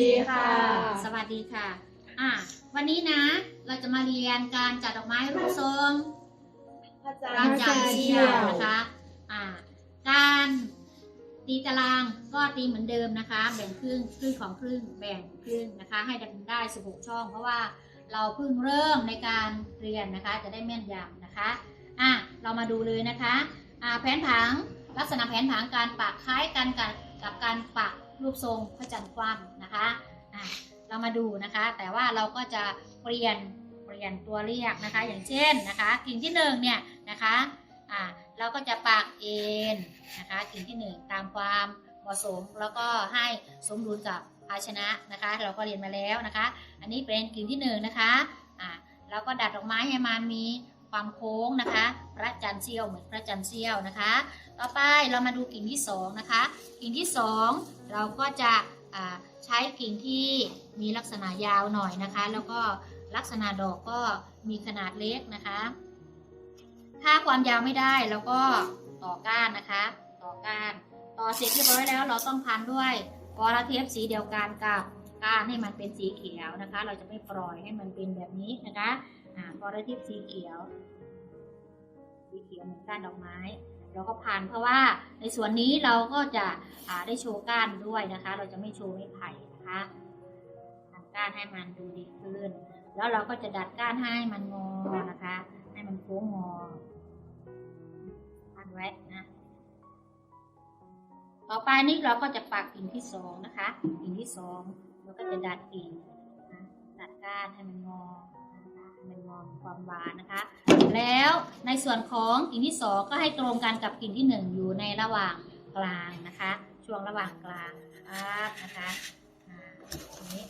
ดีค่ะ สวัสดีค่ะ อะ วันนี้นะ เราจะมาเรียนการจัดดอกไม้รูปทรงพระจันทการร์จัดเชี่ยวนะคะ อ่า การตีตารางก็ตีเหมือนเดิมนะคะ แบ่งครึ่งครึ่งของครึ่งแบ่งครึ่งนะคะ ให้ได้16ช่อง เพราะว่าเราเพิ่งเริ่มในการเรียนนะคะ จะได้แม่นยำนะคะ อะ เรามาดูเลยนะคะ อ่า แผนผังลักษณะแผนผังการปักคล้ายกันกับกับการปัก รูปทรงพระจันทร์คว่ำนะคะอะเรามาดูนะคะ แต่ว่าเราก็จะเปลี่ยนเปลี่ยนตัวเรียกนะคะ อย่างเช่นนะคะกิ่งที่หนึ่งเนี่ยนะคะอ่าเราก็จะปักเอ็นนะคะกิ่งที่หนึ่งตามความเหมาะสมแล้วก็ให้สมดุลกับภาชนะนะคะ เราก็เรียนมาแล้วนะคะ อันนี้เป็นกิ่งที่หนึ่งนะคะอ่าเราก็ดัดดอกไม้ให้มันมี ความโค้งนะคะ พระจันทร์เสี้ยวเหมือนพระจันทร์เสี้ยวนะคะ ต่อไปเรามาดูกิ่งที่สองนะคะ กิ่งที่สองเราก็จะใช้กิ่งที่มีลักษณะยาวหน่อยนะคะ แล้วก็ลักษณะดอกก็มีขนาดเล็กนะคะ ถ้าความยาวไม่ได้เราก็ต่อก้านนะคะ ต่อก้านต่อเสร็จเรียบร้อยแล้วเราต้องพันด้วยกอระเทปสีเดียวกันกับก้านให้มันเป็นสีเขียวนะคะ เราจะไม่ปล่อยให้มันเป็นแบบนี้นะคะ อ่ากอระเทปสีเขียว สีเขียวเหมือนก้านดอกไม้ เราก็พันเพราะว่าในส่วนนี้เราก็จะอ่าได้โชว์ก้านด้วยนะคะ เราจะไม่โชว์ไม้ไผ่นะคะพันก้านให้มันดูดีขึ้น แล้วเราก็จะดัดก้านให้มันงอนะคะ ให้มันโค้งงอพันไว้นะต่อไปนี้เราก็จะปักกิ่งที่สองนะคะ กิ่งที่สองเราก็จะดัดกิ่งนะดัดก้านให้มันงอ ให้มันงอความหวานนะคะ แล้วในส่วนของกิ่งที่สองก็ให้ตรงกันกับกิ่งที่หนึ่งอยู่ในระหว่างกลางนะคะ ช่วงระหว่างกลางครับนะคะอันนี้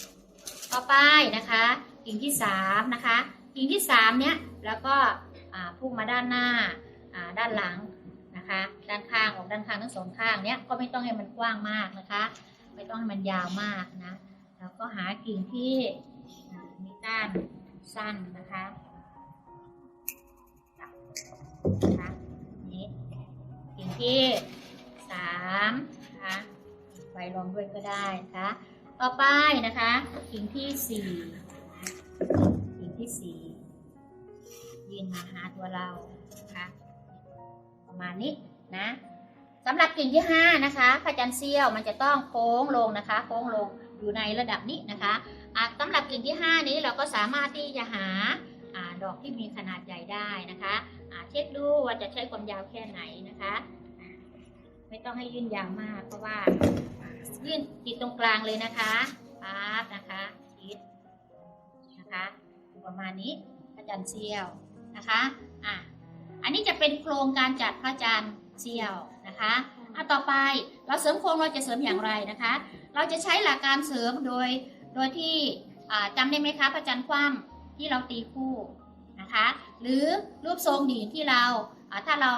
ต่อไปนะคะกิ่งที่สามนะคะกิ่งที่สามเนี้ยแล้วก็พุ่งมาด้านหน้าด้านหลังนะคะด้านข้างออกด้านข้างทั้งสองข้างเนี้ยก็ไม่ต้องให้มันกว้างมากนะคะ ไม่ต้องให้มันยาวมากนะแล้วก็หากิ่งที่มีก้าน สั้นนะคะนะคะนี่กิ่งที่สามนะคะไฟลองด้วยก็ได้นะคะต่อไปนะคะกิ่งที่สี่กิ่งที่สี่ยืนมาหาตัวเรานะคะประมาณนี้นะสำหรับกิ่งที่ห้านะคะพระจันทร์เสี้ยวมันจะต้องโค้งลงนะคะ โค้งลงอยู่ในระดับนี้นะคะ สำหรับกิ่งที่ห้านี้เราก็สามารถที่จะหาดอกที่มีขนาดใหญ่ได้นะคะเช็คดูว่าจะใช้ความยาวแค่ไหนนะคะ ไม่ต้องให้ยื่นยาวมาก เพราะว่ายื่นติดตรงกลางเลยนะคะปั๊บนะคะติดนะคะประมาณนี้พระจันทร์เสี้ยวนะคะอะอันนี้จะเป็นโครงการจัดพระจันทร์เสี้ยวนะคะอะต่อไปเราเสริมโครงเราจะเสริมอย่างไรนะคะ เราจะใช้หลักการเสริมโดย ดยที่จำได้ไหมคะพระจันทร์คว่ำที่เราตีคู่นะคะ หรือรูปทรงดีที่เราถ้าเรา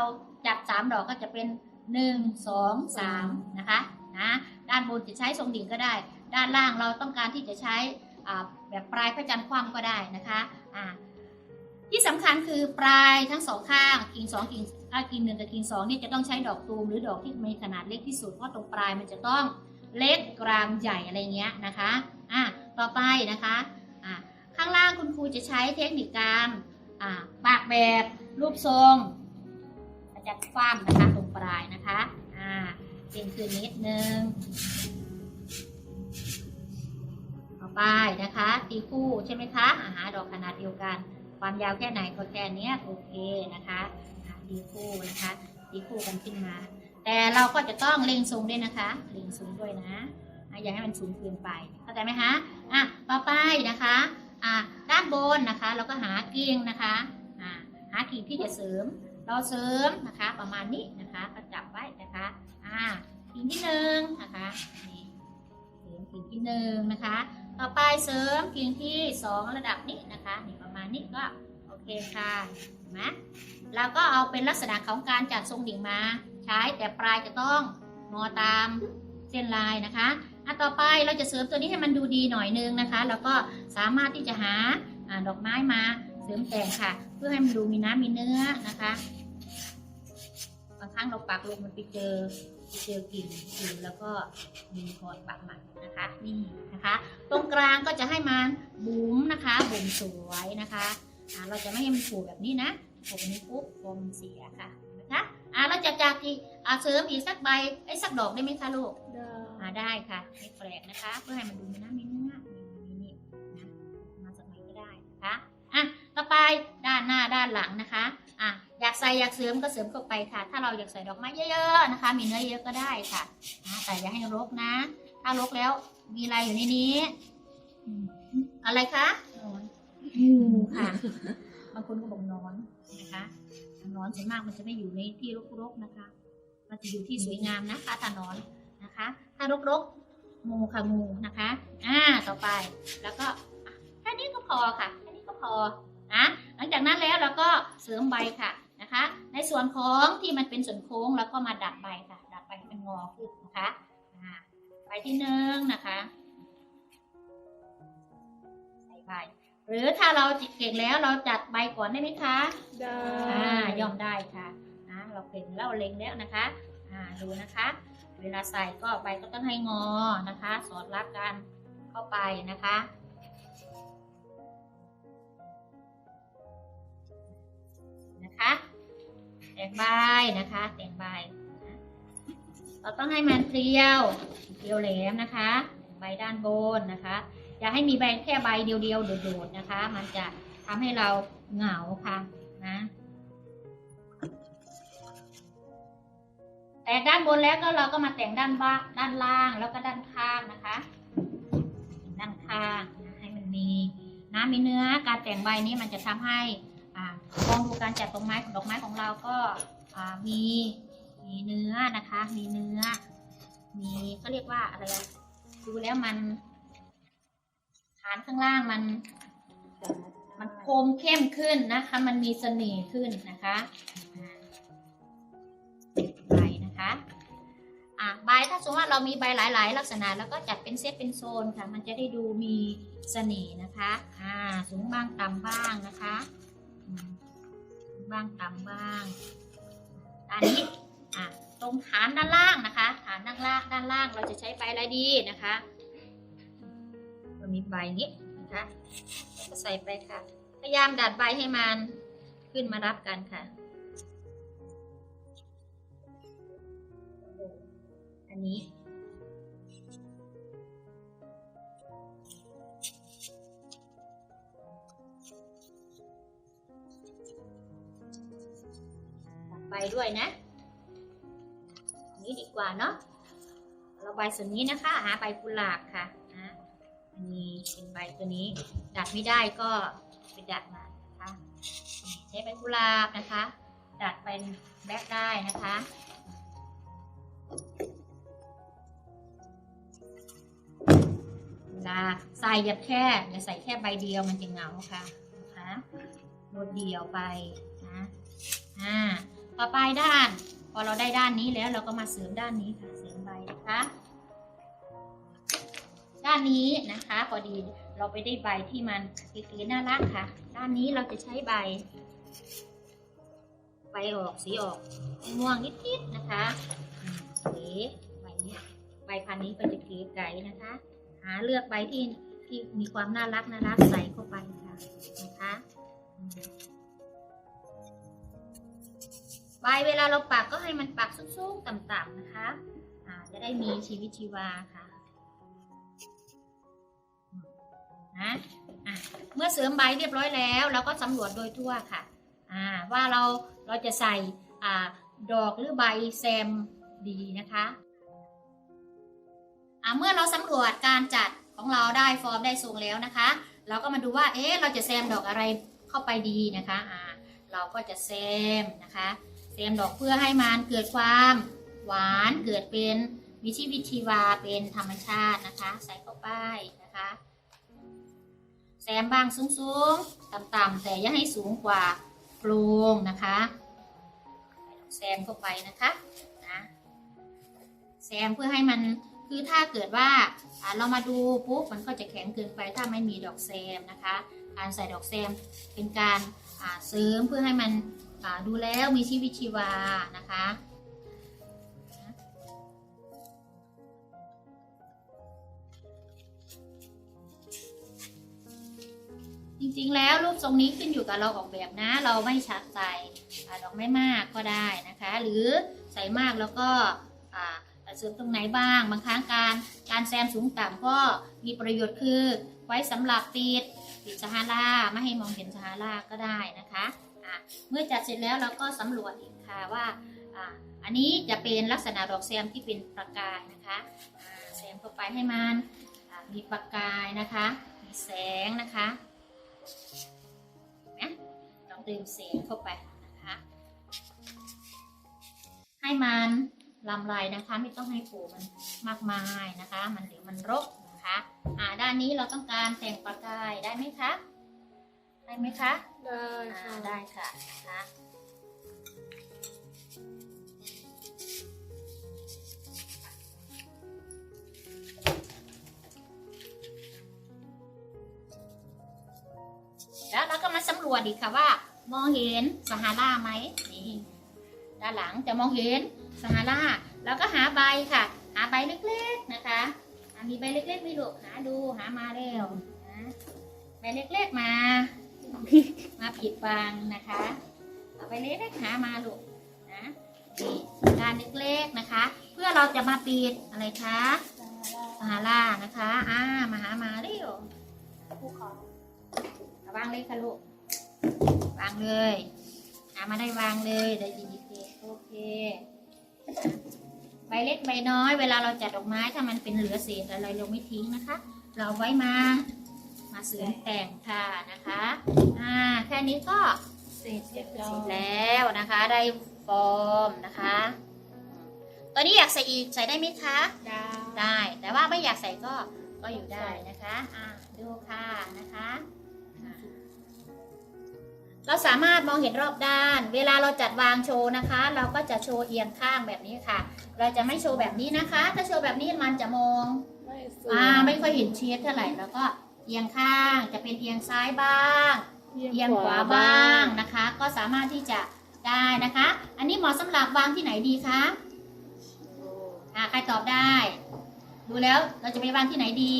จับสามดอกก็จะเป็นหนึ่งสองสามนะคะนะด้านบนจะใช้ทรงดิ่งก็ได้ ด้านล่างเราต้องการที่จะใช้แบบปลายพระจันทร์คว่ำก็ได้นะคะที่สำคัญคือปลายทั้งสองข้างกิ่งสองกิ่งอ่ากิ่งหนึ่งกับกิ่งสองนี่จะต้องใช้ดอกตูมหรือดอกที่มีขนาดเล็กที่สุดเพราะตรงปลายมันจะต้องเล็กกลางใหญ่อะไรเงี้ยนะคะ อ่าต่อไปนะคะอ่าข้างล่างคุณครูจะใช้เทคนิคการอ่าปากแบบรูปทรงพระจันทร์คว่ำนะคะตรงปลายนะคะอ่าเป็นคืนนิดนึงต่อไปนะคะ ตีคู่ใช่ไหมคะหาดอกขนาดเดียวกัน ความยาวแค่ไหนก็แค่นี้โอเคนะคะตีคู่นะคะตีคู่กันขึ้นมา แต่เราก็จะต้องเล็งสูงด้วยนะคะ เล็งสูงด้วยนะ อะอย่าให้มันสูงเกินไป เข้าใจไหมคะ อะ ต่อไปนะคะ อะ ด้านบนนะคะ เราก็หากิ่งนะคะ อ่า หากิ่งที่จะเสริม เราเสริมนะคะ ประมาณนี้นะคะ ก็จับไว้นะคะ อ่า กิ่งที่หนึ่งนะคะนี่เสริมกิ่งที่หนึ่งนะคะ ต่อไปเสริมกิ่งที่สองระดับนี้นะคะนี่ประมาณนี้ก็โอเคค่ะเห็นไหมเราก็เอาเป็นลักษณะของการจัดทรงดิ่งมา ใช้แต่ปลายจะต้องงอตามเส้นลายนะคะ อะต่อไปเราจะเสริมตัวนี้ให้มันดูดีหน่อยนึงนะคะ แล้วก็สามารถที่จะหาดอกไม้มาเสริมแต่งค่ะ เพื่อให้มันดูมีน้ำมีเนื้อนะคะบางครั้งเราปักลงมันไปเจอไปเจอกิ่งกิ่งแล้วก็มีคอนปักหมันนะคะนี่นะคะ ตรงกลางก็จะให้มันบุ๋มนะคะบุ๋มสวยนะคะอ่าเราจะไม่ให้มันผูกแบบนี้นะผูกแบบนี้ปุ๊บฟมเสียค่ะนะคะอ่าเราจะจากที่อ่าเสริมอีกสักใบไอ้สักดอกได้ไหมคะลูกาได้ค่ะไม่แปลกนะคะ เพื่อให้มันดูมีน้ำมีเนื้อนี่นี่นะมาจากไหนก็ได้นะคะอะต่อไปด้านหน้าด้านหลังนะคะอะอยากใส่อยากเสริมก็เสริมเข้าไปค่ะ ถ้าเราอยากใส่ดอกไม้เยอะๆนะคะ มีเนื้อเยอะก็ได้ค่ะนะแต่อย่าให้รกนะ ถ้ารกแล้วมีอะไรอยู่ในนี้อะไรคะนอนงูค่ะบางคนก็บอกนอนนะคะนอนส่วนมากมันจะไม่อยู่ในที่รกๆนะคะ มันจะอยู่ที่สวยงามนะคะถ้านอน นะคะ ถ้ารกๆงูค่ะงูนะคะ อ่าต่อไปแล้วก็อะแค่นี้ก็พอค่ะแค่นี้ก็พอนะหลังจากนั้นแล้วเราก็เสริมใบค่ะนะคะ ในส่วนของที่มันเป็นส่วนโค้งแล้วก็มาดัดใบค่ะ ดัดใบให้มันงอขึ้นนะคะอ่าใบที่หนึ่งนะคะใส่ใบหรือถ้าเราเก่งแล้วเราจัดใบก่อนได้ไหมคะได้อ่าย่อมได้ค่ะนะเราเก่งแล้วเราเล็งแล้วนะคะ อ่าดูนะคะ เวลาใส่ก็ใบก็ต้องให้งอนะคะ สอดรับกันเข้าไปนะคะ นะคะ แต่งใบนะคะ แต่งใบเราต้องให้มันเพรียวเพรียวแหลมนะคะ ใบด้านบนนะคะ อย่าให้มีใบแค่ใบเดียวๆโดดๆนะคะ มันจะทำให้เราเหงาค่ะนะ แต่งด้านบนแล้วก็เราก็มาแต่งด้านบ้าด้านล่างแล้วก็ด้านข้างนะคะ ด้านข้างให้มันมีน้ำมีเนื้อการแต่งใบนี้มันจะทำให้มองดูการจัดดอกไม้ของดอกไม้ของเราก็มีมีเนื้อนะคะ มีเนื้อ มีเขาเรียกว่าอะไรดูแล้วมันฐานข้างล่างมัน มันคมเข้มขึ้นนะคะ มันมีเสน่ห์ขึ้นนะคะ อะใบถ้าสมมติว่าเรามีใบหลาย ๆ ลักษณะ แล้วก็จัดเป็นเซตเป็นโซนค่ะ มันจะได้ดูมีเสน่ห์นะคะอ่าสูงบ้างต่ำบ้างนะคะบ้างต่ำบ้างอันนี้อะตรงฐานด้านล่างนะคะ ฐานด้านล่างด้านล่างเราจะใช้ใบอะไรดีนะคะเรามีใบนี้นะคะก็ใส่ไปค่ะ พยายามดัดใบให้มันขึ้นมารับกันค่ะ อันนี้ตัดใบด้วยนะ นี้ดีกว่าเนาะเราใบส่วนนี้นะคะ หาใบกุหลาบค่ะนะอันนี้เป็นใบตัวนี้ ดัดไม่ได้ก็ไปดัดมานะคะ ใช้ใบกุหลาบนะคะ ดัดเป็นแบ็คได้นะคะ เวลาใส่อย่าแค่อย่าใส่แค่ใบเดียวมันจะเหงาค่ะนะคะโดดเดียวไปนะอ่าต่อไปด้าน พอเราได้ด้านนี้แล้วเราก็มาเสริมด้านนี้ค่ะเสริมใบนะคะด้านนี้นะคะพอดีเราไปได้ใบที่มันเก๋ๆน่ารักค่ะ ด้านนี้เราจะใช้ใบใบออกสีออกม่วงนิดๆนะคะอืมเก๋ใบนี้ใบพันธุ์นี้ก็จะเก๋ไก๋นะคะ หาเลือกใบที่ที่มีความน่ารักน่ารักใส่เข้าไปค่ะนะคะใบเวลาเราปักก็ให้มันปักสูงๆต่ำๆนะคะอ่าจะได้มีชีวิตชีวาค่ะนะะเมื่อเสริมใบเรียบร้อยแล้วเราก็สำรวจโดยทั่วค่ะว่าเราเราจะใส่อดอกหรือใบแซมดีนะคะ เมื่อเราสำรวจการจัดของเราได้ฟอร์มได้ทรงแล้วนะคะ เราก็มาดูว่าเอ๊ะเราจะแซมดอกอะไรเข้าไปดีนะคะอ่าเราก็จะแซมนะคะแซมดอกเพื่อให้มันเกิดความหวานเกิดเป็นมีชีวิตชีวาเป็นธรรมชาตินะคะ ใส่เข้าไปนะคะแซมบางสูงๆ ต่ำๆ แต่อย่าให้สูงกว่าโปรงนะคะแซมเข้าไปนะคะนะแซมเพื่อให้มัน คือถ้าเกิดว่าเรามาดูปุ๊บมันก็จะแข็งเกินไปถ้าไม่มีดอกแซมนะคะ การใส่ดอกแซมเป็นการเสริมเพื่อให้มันดูแล้วมีชีวิตชีวานะคะจริงๆ แล้วรูปทรงนี้ขึ้นอยู่กับเราออกแบบนะ เราไม่ชัดใส่ดอกไม่มากก็ได้นะคะ หรือใส่มากแล้วก็ เสริมตรงไหนบ้าง บางครั้งการการแซมสูงต่ำก็มีประโยชน์คือไว้สำหรับปิดปิดสหาราไม่ให้มองเห็นสหาราก็ได้นะคะะเมื่อจัดเสร็จแล้วเราก็สำรวจอีกค่ะว่าอ,อันนี้จะเป็นลักษณะดอกแซมที่เป็นประกายนะคะแซมเข้าไปให้มันมีประกายนะคะ มีแสงนะคะนไหมเราเติมแสงเข้าไปนะคะ ให้มัน ลำลายนะคะ ไม่ต้องให้ปูมันมากมายนะคะ มันเดี๋ยวมันรกนะคะอ่าด้านนี้เราต้องการแต่งประกายได้ไหมคะ ได้ไหมคะ ได้อ่าค่ะได้ค่ะนะคะแล้วเราก็มาสำรวจอีกค่ะว่า มองเห็นสหาราไหมนี่ด้านหลังจะมองเห็น สหาราแล้วก็หาใบค่ะ หาใบเล็กๆนะคะมีใบเล็กๆไม่ลูกหาดูหามาเร็วนะใบเล็กๆมา มาปิดบังนะคะเอาใบเล็กๆหามาลูกนะนี่ด้านเล็กๆนะคะ เพื่อเราจะมาปิดอะไรคะสหารานะคะอ่ามาหามาเร็วภูเขาเอวางเลยค่ะลูกวางเลยหามาได้วางเลยได้ยินดีเคโอเค ใบเล็กใบน้อย เวลาเราจัดดอกไม้ถ้ามันเป็นเหลือเศษอะไรเราไม่ทิ้งนะคะ เราไว้มามาเสริมแต่งค่ะนะคะอ่าแค่นี้ก็เสร็จเรียบเสร้อร็จยแล้วนะคะ ได้ฟอร์มนะคะตอนนี้อยากใส่อีกใส่ได้ไหมคะ ได้ได้แต่ว่าไม่อยากใส่ก็ก็อยู่ได้นะคะอะดูค่ะนะคะอะ เราสามารถมองเห็นรอบด้าน เวลาเราจัดวางโชว์นะคะ เราก็จะโชว์เอียงข้างแบบนี้ค่ะ เราจะไม่โชว์แบบนี้นะคะ ถ้าโชว์แบบนี้มันจะมองไม่สวยอ่าไม่ค่อยเห็นเชียเท่าไหร่แล้วก็เอียงข้างจะเป็นเอียงซ้ายบ้างเอียงขวาบ้างนะคะ ก็สามารถที่จะได้นะคะ อันนี้เหมาะสำหรับวางที่ไหนดีคะอ่าใครตอบได้ ดูแล้วเราจะไปวางที่ไหนดี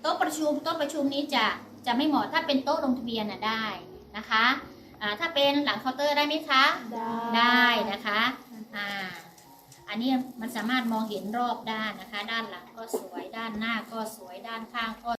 โต๊ะประชุมโต๊ะประชุมนี้จะ จะไม่เหมาะถ้าเป็นโต๊ะลงทะเบียนน่ะได้นะคะอ่าถ้าเป็นหลังเคาน์เตอร์ได้ไหมคะได้ได้นะคะอ่าอันนี้มันสามารถมองเห็นรอบด้านนะคะ ด้านหลังก็สวยด้านหน้าก็สวยด้านข้างก็